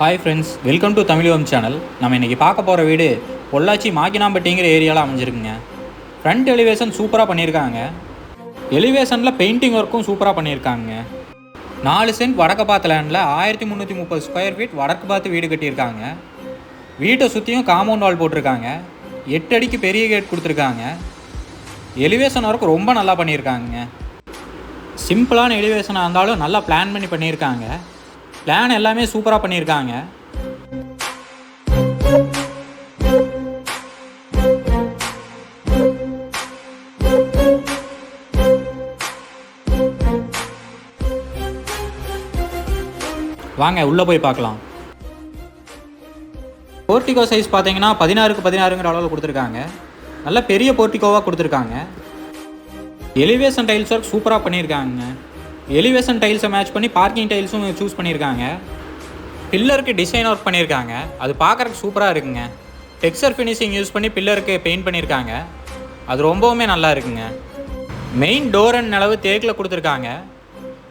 Hi friends welcome to Tamil Om channel நம்ம இன்றைக்கி பார்க்க போகிற வீடு பொள்ளாச்சி மாக்கினாம்பட்டிங்கிற ஏரியாவில் அமைஞ்சிருக்குங்க. ஃப்ரண்ட் எலிவேஷன் சூப்பராக பண்ணியிருக்காங்க. எலிவேஷனில் பெயிண்டிங் ஒர்க்கும் சூப்பராக பண்ணியிருக்காங்க. நாலு சென்ட் வடக்கு பாத்து லேண்டில் ஆயிரத்தி முந்நூற்றி முப்பது ஸ்கொயர் ஃபீட் வடக்கு பார்த்து வீடு கட்டியிருக்காங்க. வீட்டை சுற்றியும் காம்பவுண்ட் வால் போட்டிருக்காங்க. எட்டு அடிக்கு பெரிய கேட் கொடுத்துருக்காங்க. எலிவேஷன் ஒர்க் ரொம்ப நல்லா பண்ணியிருக்காங்க. சிம்பிளான எலிவேஷனாக இருந்தாலும் நல்லா பிளான் பண்ணி பண்ணியிருக்காங்க. பிளான் எல்லாமே சூப்பராக பண்ணியிருக்காங்க. வாங்க உள்ளே போய் பார்க்கலாம். போர்ட்டிகோ சைஸ் பார்த்தீங்கன்னா பதினாறுக்கு பதினாறுங்கிற அளவில் கொடுத்துருக்காங்க. நல்ல பெரிய போர்ட்டிகோவாக கொடுத்துருக்காங்க. எலிவேஷன் டைல்ஸ் ஒர்க் சூப்பராக பண்ணியிருக்காங்க. எலிவேஷன் டைல்ஸை மேட்ச் பண்ணி பார்க்கிங் டைல்ஸும் சூஸ் பண்ணியிருக்காங்க. பில்லருக்கு டிசைன் ஒர்க் பண்ணியிருக்காங்க. அது பார்க்குறக்கு சூப்பராக இருக்குங்க. டெக்ஸ்டர் ஃபினிஷிங் யூஸ் பண்ணி பில்லருக்கு பெயிண்ட் பண்ணியிருக்காங்க. அது ரொம்பவுமே நல்லா இருக்குங்க. மெயின் டோர் அண்ட் அளவு தேக்கில் கொடுத்துருக்காங்க.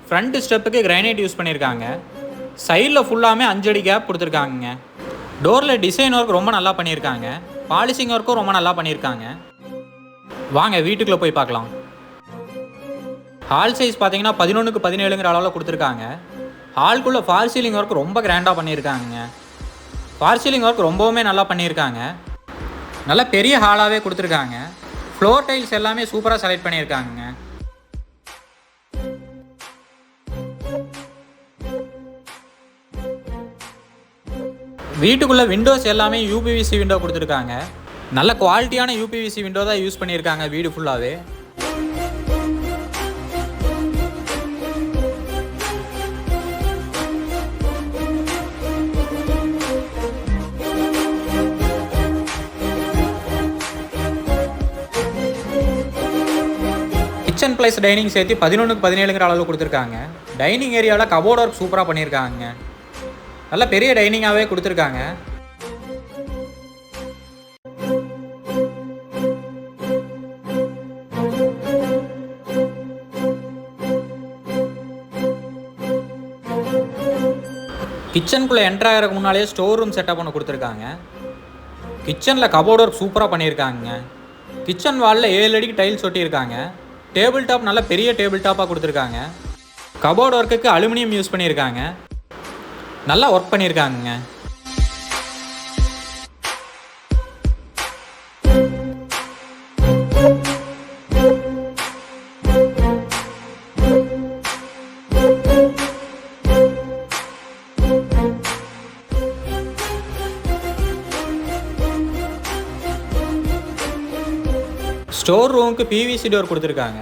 ஃப்ரண்ட் ஸ்டெப்புக்கு கிரைனைட் யூஸ் பண்ணியிருக்காங்க. சைடில் ஃபுல்லாமே அஞ்சடி கேப் கொடுத்துருக்காங்க டோரில் டிசைன் ஒர்க் ரொம்ப நல்லா பண்ணியிருக்காங்க. பாலிஷிங் ஒர்க்கும் ரொம்ப நல்லா பண்ணியிருக்காங்க. வாங்க வீட்டுக்குள்ளே போய் பார்க்கலாம். ஹால் சைஸ் பார்த்தீங்கன்னா பதினொன்றுக்கு பதினேழுங்கிற அளவில் கொடுத்துருக்காங்க. ஹால்குள்ளே ஃபார் சீலிங் ஒர்க் ரொம்ப கிராண்டாக பண்ணியிருக்காங்க. ஃபார் சீலிங் ஒர்க் ரொம்பவுமே நல்லா பண்ணியிருக்காங்க. நல்லா பெரிய ஹாலாகவே கொடுத்துருக்காங்க. ஃப்ளோர் டைல்ஸ் எல்லாமே சூப்பராக செலக்ட் பண்ணியிருக்காங்க வீட்டுக்குள்ளே விண்டோஸ் எல்லாமே யூபிவிசி விண்டோ கொடுத்துருக்காங்க. நல்ல குவாலிட்டியான யூபிவிசி விண்டோ தான் யூஸ் பண்ணியிருக்காங்க வீடு ஃபுல்லாகவே கிச்சன் பிளேஸ் டைனிங் சேர்த்து பதினொன்றுக்கு பதினேழுங்கிற அளவு கொடுத்துருக்காங்க. டைனிங் ஏரியாவில் கபோர்ட் ஒர்க் சூப்பராக பண்ணியிருக்காங்க. நல்ல பெரிய டைனிங்காகவே கொடுத்துருக்காங்க. கிச்சனுக்குள்ளே என்ட்ரு ஆகிறதுக்கு முன்னாலேயே ஸ்டோர் ரூம் செட்டப் ஒன்று கொடுத்துருக்காங்க. கிச்சனில் கபோர்ட் ஒர்க் சூப்பராக பண்ணியிருக்காங்க. கிச்சன் வாலில் ஏழு அடிக்கு டைல்ஸ் ஒட்டியிருக்காங்க. டேபிள் டாப் நல்ல பெரிய டேபிள் டாப்பாக கொடுத்துருக்காங்க. கபோர்ட் ஒர்க்குக்கு அலுமினியம் யூஸ் பண்ணியிருக்காங்க. நல்லா ஒர்க் பண்ணியிருக்காங்க ஸ்டோர் ரூமுக்கு பிவிசி டோர் கொடுத்துருக்காங்க.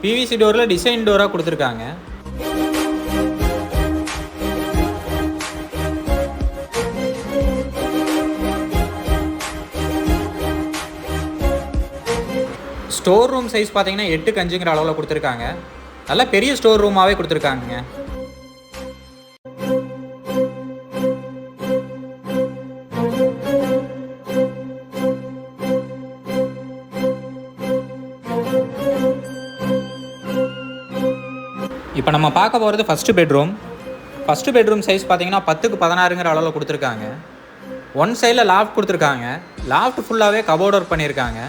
பிவிசி டோரில் டிசைன் டோராக கொடுத்துருக்காங்க. ஸ்டோர் ரூம் சைஸ் பார்த்தீங்கன்னா எட்டுக்கு அஞ்சுங்கிற அளவில் கொடுத்துருக்காங்க. நல்லா பெரிய ஸ்டோர் ரூமாகவே கொடுத்துருக்காங்க இப்போ நம்ம பார்க்க போகிறது first bedroom first bedroom size பார்த்தீங்கன்னா பத்துக்கு பதினாறுங்கிற அளவில் கொடுத்துருக்காங்க. ஒன் சைடில் லாஃப்ட் கொடுத்துருக்காங்க. லாஃப்ட் ஃபுல்லாகவே கபோர்ட் ஒர்க் பண்ணியிருக்காங்க.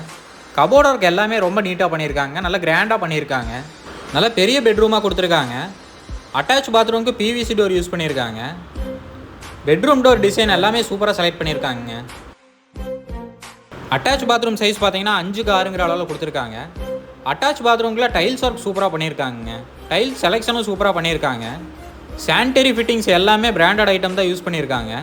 கபோர்ட் ஒர்க் எல்லாமே ரொம்ப நீட்டாக பண்ணியிருக்காங்க. நல்லா கிராண்டாக பண்ணியிருக்காங்க. நல்ல பெரிய பெட்ரூமாக கொடுத்துருக்காங்க. அட்டாச் பாத்ரூமுக்கு பிவிசி டோர் யூஸ் பண்ணியிருக்காங்க. பெட்ரூம் டோர் டிசைன் எல்லாமே சூப்பராக செலக்ட் பண்ணியிருக்காங்க. அட்டாச் பாத்ரூம் சைஸ் பார்த்தீங்கன்னா அஞ்சுக்கு ஆறுங்கிற அளவில் கொடுத்துருக்காங்க. அட்டாச் பாத்ரூம்குள்ள டைல்ஸ் ஒர்க் சூப்பராக பண்ணியிருக்காங்க. டைல்ஸ் செலெக்ஷனும் சூப்பராக பண்ணியிருக்காங்க. சானிட்டரி ஃபிட்டிங்ஸ் எல்லாமே பிராண்டட் ஐட்டம் தான் யூஸ் பண்ணியிருக்காங்க.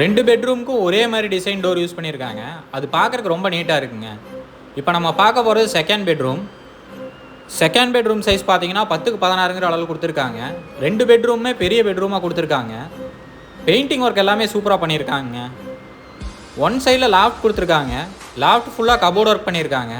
ரெண்டு பெட்ரூமுக்கும் ஒரே மாதிரி டிசைன் டோர் யூஸ் பண்ணியிருக்காங்க. அது பார்க்குறக்கு ரொம்ப நீட்டாக இருக்குங்க. இப்போ நம்ம பார்க்க போகிறது second bedroom second bedroom size பார்த்தீங்கன்னா பத்துக்கு பதினாறுங்கிற அளவு கொடுத்துருக்காங்க. ரெண்டு பெட்ரூமே பெரிய பெட்ரூமாக கொடுத்துருக்காங்க. பெயிண்டிங் ஒர்க் எல்லாமே சூப்பராக பண்ணியிருக்காங்க. ஒன் சைடில் லாஃப்ட் கொடுத்துருக்காங்க. லாஃப்ட் ஃபுல்லாக கபோர்ட் ஒர்க் பண்ணியிருக்காங்க.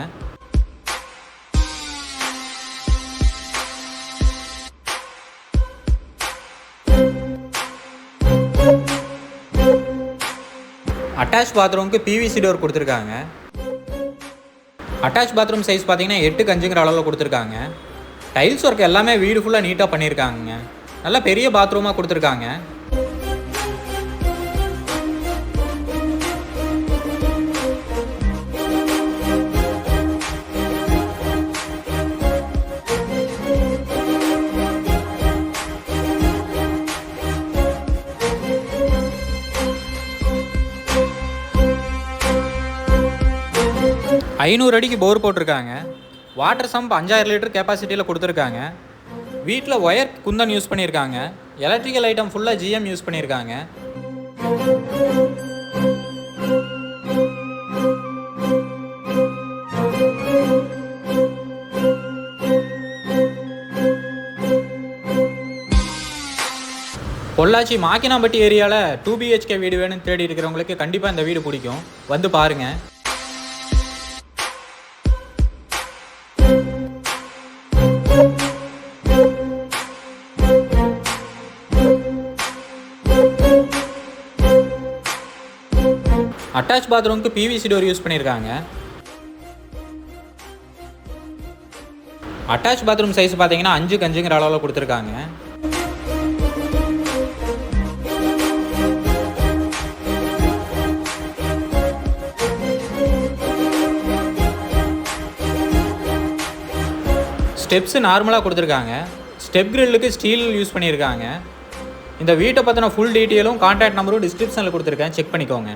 அட்டாச் பாத்ரூமுக்கு பிவிசி டோர் கொடுத்துருக்காங்க. அட்டாச் பாத்ரூம் சைஸ் பார்த்தீங்கன்னா எட்டு கஞ்சுங்கிற அளவில் கொடுத்துருக்காங்க. டைல்ஸ் ஒர்க் எல்லாமே வீடு ஃபுல்லாக நீட்டாக பண்ணியிருக்காங்க நல்லா பெரிய பாத்ரூமாக கொடுத்துருக்காங்க. ஐநூறு அடிக்கு போர் போட்டிருக்காங்க. வாட்டர் சம்ப் அஞ்சாயிரம் லிட்டர் கெப்பாசிட்டியில் கொடுத்துருக்காங்க. வீட்டில் ஒயர் குந்தன் யூஸ் பண்ணியிருக்காங்க. எலக்ட்ரிக்கல் ஐட்டம் ஃபுல்லாக ஜிஎம் யூஸ் பண்ணியிருக்காங்க. பொள்ளாச்சி மாக்கினாம்பட்டி ஏரியாவில் டூ பிஹெச்கே வீடு வேணும்னு தேடி இருக்கிறவங்களுக்கு கண்டிப்பாக இந்த வீடு பிடிக்கும். வந்து பாருங்கள் அட்டாச் பாத்ரூமுக்கு பிவிசி டோர் யூஸ் பண்ணியிருக்காங்க அட்டாச் பாத்ரூம் சைஸ் பார்த்தீங்கன்னா அஞ்சுக்கு அஞ்சுங்கிற அளவில் கொடுத்துருக்காங்க. ஸ்டெப்ஸு நார்மலாக கொடுத்துருக்காங்க. ஸ்டெப் கிரில்லுக்கு ஸ்டீல் யூஸ் பண்ணியிருக்காங்க இந்த வீட்டை பற்றின ஃபுல் டீட்டெயிலும் கான்டாக்ட் நம்பரும் டிஸ்கிரிப்ஷனில் கொடுத்துருக்கேன். செக் பண்ணிக்கோங்க.